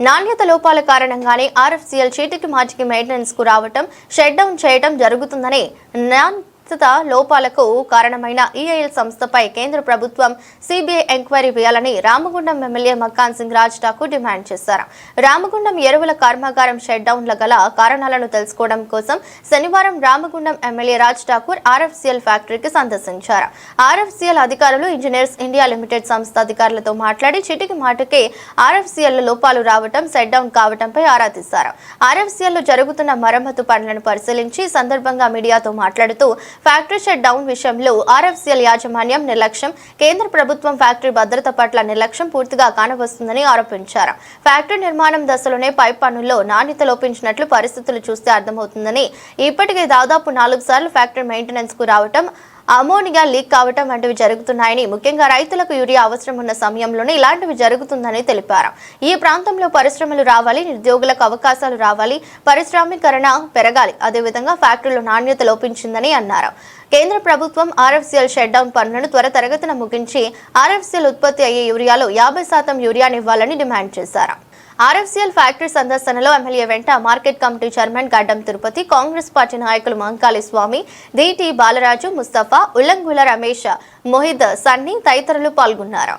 నాణ్యత లోపాల కారణంగానే ఆర్ఎఫ్సిఎల్ చేతికి మాటికి మెయింటెనెన్స్కు రావటం షట్ డౌన్ చేయటం జరుగుతుందని నాన్ ప్రస్తుత లోపాలకు కారణమైన ఈఐఎల్ సంస్థపై కేంద్ర ప్రభుత్వం సిబిఐ ఎంక్వైరీ వేయాలని రామగుండం ఎమ్మెల్యే మక్కాన్ సింగ్ రాజ్ ఠాకూర్ డిమాండ్ చేశారు. రామగుండం ఎరువుల కర్మాగారం షట్ డౌన్ల గల కారణాలను తెలుసుకోవడం కోసం శనివారం రామగుండం ఎమ్మెల్యే రాజ్ ఠాకూర్ ఆర్ఎఫ్సిఎల్ ఫ్యాక్టరీకి సందర్శించారు. ఆర్ఎఫ్సిఎల్ అధికారులు ఇంజనీర్స్ ఇండియా లిమిటెడ్ సంస్థ అధికారులతో మాట్లాడి చిటికి మాటకే ఆర్ఎఫ్సిఎల్ లోపాలు రావటం సెట్ డౌన్ కావటంపై ఆరా తీశారు. ఆర్ఎఫ్సిఎల్లో జరుగుతున్న మరమ్మతు పనులను పరిశీలించి సందర్భంగా మీడియాతో మాట్లాడుతూ ఫ్యాక్టరీ షట్ డౌన్ విషయంలో ఆర్ఎఫ్సిఎల్ యాజమాన్యం నిర్లక్ష్యం కేంద్ర ప్రభుత్వం ఫ్యాక్టరీ భద్రత పట్ల నిర్లక్ష్యం పూర్తిగా కానవస్తుందని ఆరోపించారు. ఫ్యాక్టరీ నిర్మాణం దశలోనే పైప్ పనుల్లో నాణ్యత లోపించినట్లు పరిస్థితులు చూస్తే అర్థమవుతుందని ఇప్పటికే దాదాపు నాలుగు సార్లు ఫ్యాక్టరీ మెయింటెనెన్స్కు రావటం అమోనియా లీక్ కావటం వంటివి జరుగుతున్నాయని ముఖ్యంగా రైతులకు యూరియా అవసరం ఉన్న సమయంలోనే ఇలాంటివి జరుగుతుందని తెలిపారు. ఈ ప్రాంతంలో పరిశ్రమలు రావాలి నిరుద్యోగులకు అవకాశాలు రావాలి పరిశ్రమీకరణ పెరగాలి అదేవిధంగా ఫ్యాక్టరీలో నాణ్యత లోపించిందని అన్నారు. కేంద్ర ప్రభుత్వం ఆర్ఎఫ్సిఎల్ షట్ డౌన్ పనులను త్వరతరగతిన ముగించి ఆర్ఎఫ్సిఎల్ ఉత్పత్తి అయ్యే యూరియాలో యాభై శాతం యూరియానివ్వాలని డిమాండ్ చేశారు. ఆర్ఎఫ్సిఎల్ ఫ్యాక్టరీ సందర్శనలో ఎమ్మెల్యే వెంట market committee chairman Gaddam Tirupati Congress party నాయకులు మంకాళి స్వామి డిటి బాలరాజు ముస్తఫా ఉల్లంగుల రమేష్ మొహిద్ సన్నీ తదితరులు పాల్గొన్నారు.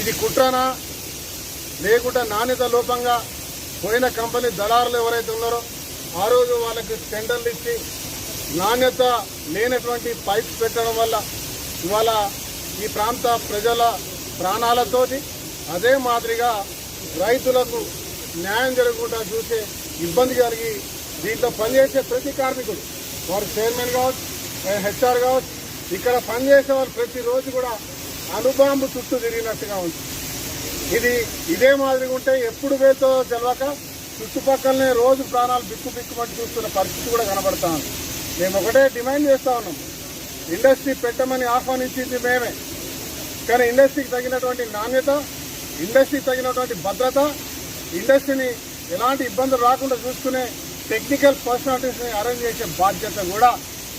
ఇది కుట్రనా? లేకుంటే నాణ్యత లోపంగా పోయిన కంపెనీ దళారులు ఎవరైతే ఉన్నారో ఆ రోజు వాళ్ళకి టెండర్లు ఇచ్చి నాణ్యత లేనటువంటి పైప్స్ పెట్టడం వల్ల ఇవాళ ఈ ప్రాంత ప్రజల ప్రాణాలతోటి అదే మాదిరిగా రైతులకు న్యాయం జరగకుండా చూసే ఇబ్బంది కలిగి దీంట్లో పనిచేసే ప్రతి కార్మికుడు వారు చైర్మన్ కావచ్చు హెచ్ఆర్ కావచ్చు ఇక్కడ పనిచేసే వాళ్ళు ప్రతిరోజు కూడా అనుబాంబు చుట్టూ తిరిగినట్టుగా ఉంది ఇది ఇదే మాదిరిగా ఉంటే ఎప్పుడు వేతో తెలవక చుట్టుపక్కలనే రోజు ప్రాణాలు బిక్కు బిక్కుమని చూస్తున్న పరిస్థితి కూడా కనబడతా ఉంది. మేము ఒకటే డిమాండ్ చేస్తా ఉన్నాం. ఇండస్ట్రీ పెట్టమని ఆహ్వానించింది మేమే. కానీ ఇండస్ట్రీకి తగినటువంటి నాణ్యత ఇండస్ట్రీ తగినటువంటి భద్రత ఇండస్ట్రీని ఎలాంటి ఇబ్బందులు రాకుండా చూసుకునే టెక్నికల్ పర్సనాలిటీస్ని అరేంజ్ చేసే బాధ్యత కూడా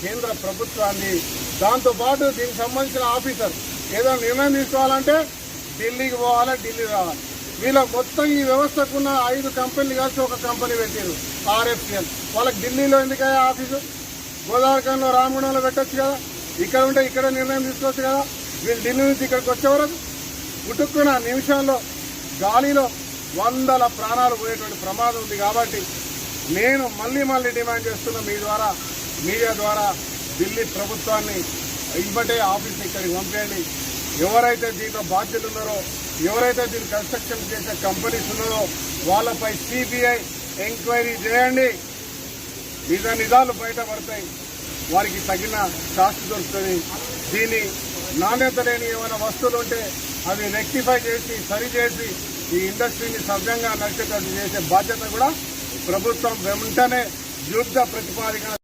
కేంద్ర ప్రభుత్వాన్ని దాంతోపాటు దీనికి సంబంధించిన ఆఫీసర్ ఏదో నిర్ణయం తీసుకోవాలంటే ఢిల్లీకి పోవాలి ఢిల్లీ రావాలి. వీళ్ళ మొత్తం ఈ వ్యవస్థకున్న ఐదు కంపెనీలు కలిసి ఒక కంపెనీ పెట్టారు ఆర్ఎఫ్సిఎల్. వాళ్ళకి ఢిల్లీలో ఎందుకయ్యా ఆఫీసు? గోదావరికంలో రామగుండంలో పెట్టచ్చు కదా? ఇక్కడ ఉంటే ఇక్కడ నిర్ణయం తీసుకోవచ్చు కదా? వీళ్ళు ఢిల్లీ నుంచి ఇక్కడికి వచ్చే వరకు గుటుక్కున నిమిషంలో గాలిలో వందల ప్రాణాలు పోయేటువంటి ప్రమాదం ఉంది కాబట్టి నేను మళ్ళీ మళ్ళీ డిమాండ్ చేస్తున్నా మీ ద్వారా మీడియా ద్వారా ఢిల్లీ ప్రభుత్వాన్ని ఇప్పటే ఆఫీస్ ఇక్కడికి పంపేయండి. ఎవరైతే దీంట్లో బాధ్యులు ఉన్నారో ఎవరైతే దీన్ని కన్స్ట్రక్షన్ చేసే కంపెనీస్ ఉన్నారో వాళ్ళపై సిబిఐ ఎంక్వైరీ చేయండి. నిజ నిజాలు బయటపడతాయి. వారికి తగిన శాస్తి దొరుకుతుంది. దీని నాణ్యత లేని ఏమైనా వస్తువులు ఉంటే అవి రెక్టిఫై చేసి సరిచేసి ఈ ఇండస్ట్రీని సవ్యంగా నడిచేటట్టు చేసే బాధ్యత కూడా ప్రభుత్వం వెంటనే యుద్ధ ప్రతిపాదిక